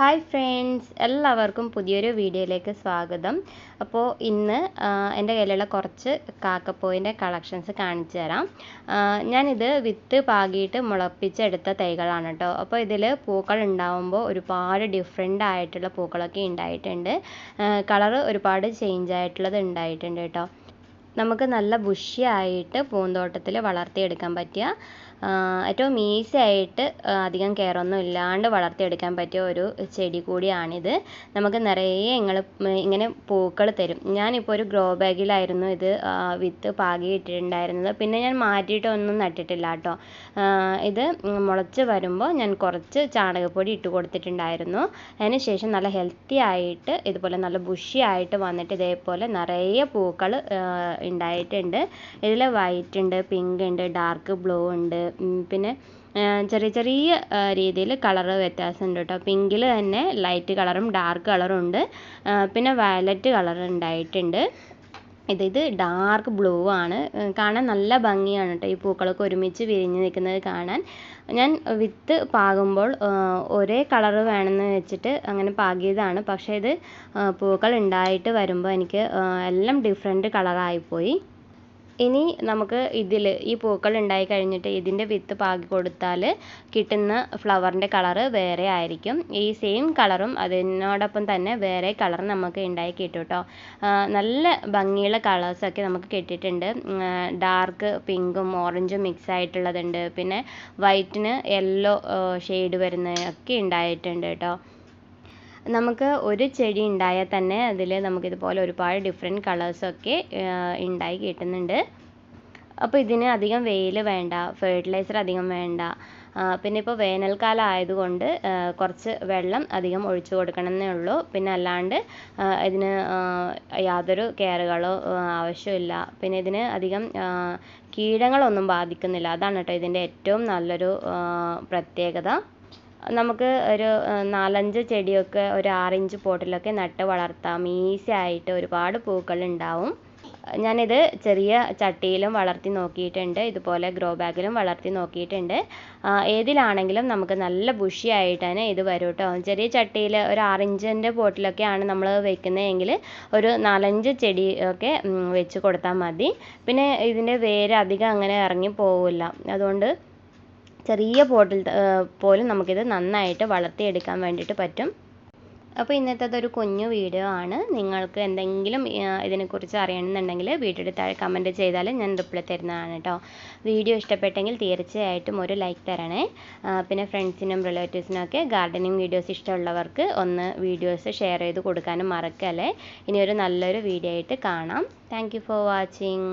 Hi friends എല്ലാവർക്കും പുതിയൊരു വീഡിയോയിലേക്ക് സ്വാഗതം. അപ്പോൾ ഇന്ന് എന്റെ കയ്യിലുള്ള കുറച്ച് കാക്കപ്പോയിന്റെ കളക്ഷൻസ് കാണിച്ചു തരാം. ഞാനിത് വിത്ത് പാകിയിട്ട് മുളപ്പിച്ചെടുത്ത തൈകളാണ് കേട്ടോ. അപ്പോൾ ഇതിൽ പൂക്കൾ ഉണ്ടാവുമ്പോൾ ഒരുപാട് ഡിഫറെന്റ് ആയിട്ടുള്ള പൂക്കളൊക്കെ ഉണ്ടായിട്ടുണ്ട്. കളറ് ഒരുപാട് ചേഞ്ച് ആയിട്ടുള്ളത് ഉണ്ടായിട്ടുണ്ട് കേട്ടോ. നമുക്ക് നല്ല ബുഷിയായിട്ട് പൂന്തോട്ടത്തിൽ വളർത്തിയെടുക്കാൻ പറ്റിയ ഏറ്റവും ഈസി ആയിട്ട് അധികം കെയറൊന്നും ഇല്ലാണ്ട് വളർത്തിയെടുക്കാൻ പറ്റിയ ഒരു ചെടി കൂടിയാണിത്. നമുക്ക് നിറയെ ഇങ്ങൾ ഇങ്ങനെ പൂക്കൾ തരും. ഞാനിപ്പോൾ ഒരു ഗ്രോ ബാഗിലായിരുന്നു ഇത് വിത്ത് പാകി ഇട്ടിട്ടുണ്ടായിരുന്നത് പിന്നെ ഞാൻ മാറ്റിയിട്ടൊന്നും നട്ടിട്ടില്ല കേട്ടോ. ഇത് മുളച്ച് വരുമ്പോൾ ഞാൻ കുറച്ച് ചാണകപ്പൊടി ഇട്ട് കൊടുത്തിട്ടുണ്ടായിരുന്നു. അതിന് ശേഷം നല്ല ഹെൽത്തി ആയിട്ട് ഇതുപോലെ നല്ല ബുഷിയായിട്ട് വന്നിട്ട് ഇതേപോലെ നിറയെ പൂക്കൾ ഉണ്ടായിട്ടുണ്ട്. ഇതിൽ വൈറ്റ് ഉണ്ട് പിങ്ക് ഉണ്ട് ഡാർക്ക് ബ്ലൂ ഉണ്ട്. പിന്നെ ചെറിയ ചെറിയ രീതിയിൽ കളർ വ്യത്യാസമുണ്ട് കേട്ടോ. പിങ്കിൽ തന്നെ ലൈറ്റ് കളറും ഡാർക്ക് കളറും ഉണ്ട്. പിന്നെ വയലറ്റ് കളർ ഉണ്ടായിട്ടുണ്ട്. ഇത് ഇത് ഡാർക്ക് ബ്ലൂ ആണ്. കാണാൻ നല്ല ഭംഗിയാണ് കേട്ടോ ഈ പൂക്കളൊക്കെ ഒരുമിച്ച് വിരിഞ്ഞ് നിൽക്കുന്നത് കാണാൻ. ഞാൻ വിത്ത് പാകുമ്പോൾ ഒരേ കളർ വേണമെന്ന് വെച്ചിട്ട് അങ്ങനെ പാകിയതാണ്. പക്ഷേ ഇത് പൂക്കൾ ഉണ്ടായിട്ട് വരുമ്പോൾ എനിക്ക് എല്ലാം ഡിഫറെന്റ് കളറായിപ്പോയി ഇനി നമുക്ക് ഇതിൽ ഈ പൂക്കൾ ഉണ്ടായി കഴിഞ്ഞിട്ട് ഇതിന്റെ വിത്ത് പാകി കൊടുത്താൽ കിട്ടുന്ന ഫ്ലവറിന്റെ കളറ് വേറെ ആയിരിക്കും. ഈ സെയിം കളറും അതിനോടൊപ്പം തന്നെ വേറെ കളർ നമുക്ക് ഉണ്ടായി കിട്ടും കേട്ടോ നല്ല ഭംഗിയുള്ള കളേഴ്സൊക്കെ നമുക്ക് കിട്ടിയിട്ടുണ്ട്. ഡാർക്ക് പിങ്കും ഓറഞ്ചും മിക്സ് ആയിട്ടുള്ളതുണ്ട്. പിന്നെ വൈറ്റിന് യെല്ലോ ഷെയ്ഡ് വരുന്നതൊക്കെ ഉണ്ടായിട്ടുണ്ട് കേട്ടോ നമുക്ക് ഒരു ചെടി ഉണ്ടായാൽ തന്നെ അതിൽ നമുക്കിതുപോലെ ഒരുപാട് ഡിഫറെന്റ് കളേഴ്സൊക്കെ ഉണ്ടായി കിട്ടുന്നുണ്ട്. അപ്പോൾ ഇതിന് അധികം വെയിൽ വേണ്ട ഫെർട്ടിലൈസർ അധികം വേണ്ട. പിന്നെ ഇപ്പോൾ വേനൽക്കാലം ആയതുകൊണ്ട് കുറച്ച് വെള്ളം അധികം ഒഴിച്ചു കൊടുക്കണമെന്നേ ഉള്ളൂ. പിന്നെ അല്ലാണ്ട് ഇതിന് യാതൊരു കെയറുകളോ ആവശ്യമില്ല പിന്നെ ഇതിന് അധികം കീടങ്ങളൊന്നും ബാധിക്കുന്നില്ല. അതാണ് കേട്ടോ ഇതിന്റെ ഏറ്റവും നല്ലൊരു പ്രത്യേകത. നമുക്ക് ഒരു നാലഞ്ച് ചെടിയൊക്കെ ഒരു ആറിഞ്ച് പോട്ടിലൊക്കെ നട്ട് വളർത്താം. ഈസി ആയിട്ട് ഒരുപാട് പൂക്കൾ ഉണ്ടാവും ഞാനിത് ചെറിയ ചട്ടിയിലും വളർത്തി നോക്കിയിട്ടുണ്ട്. ഇതുപോലെ ഗ്രോ ബാഗിലും വളർത്തി നോക്കിയിട്ടുണ്ട്. ഏതിലാണെങ്കിലും നമുക്ക് നല്ല ബുഷിയായിട്ടാണ് ഇത് വരും കേട്ടോ ചെറിയ ചട്ടിയിൽ ഒരു ആറിഞ്ചിന്റെ പോട്ടിലൊക്കെയാണ് നമ്മൾ വെക്കുന്നതെങ്കിൽ ഒരു നാലഞ്ച് ചെടി ഒക്കെ വെച്ച് കൊടുത്താൽ മതി. പിന്നെ ഇതിന്റെ വേര് അധികം അങ്ങനെ ഇറങ്ങി പോവില്ല. അതുകൊണ്ട് ചെറിയ പോട്ടിൽ പോലും നമുക്കിത് നന്നായിട്ട് വളർത്തിയെടുക്കാൻ വേണ്ടിയിട്ട് പറ്റും. അപ്പോൾ ഇന്നത്തേത് ഒരു കുഞ്ഞു വീഡിയോ ആണ്. നിങ്ങൾക്ക് എന്തെങ്കിലും ഇതിനെക്കുറിച്ച് അറിയണമെന്നുണ്ടെങ്കിൽ വീഡിയോയുടെ താഴെ കമന്റ് ചെയ്താൽ ഞാൻ റിപ്ലൈ തരുന്നതാണ് കേട്ടോ. വീഡിയോ ഇഷ്ടപ്പെട്ടെങ്കിൽ തീർച്ചയായിട്ടും ഒരു ലൈക്ക് തരണേ. പിന്നെ ഫ്രണ്ട്സിനും റിലേറ്റീവ്സിനും ഒക്കെ ഗാർഡനിങ് വീഡിയോസ് ഇഷ്ടമുള്ളവർക്ക് ഒന്ന് വീഡിയോസ് ഷെയർ ചെയ്ത് കൊടുക്കാനും മറക്കല്ലേ. ഇനി ഒരു നല്ലൊരു വീഡിയോ ആയിട്ട് കാണാം. Thank for watching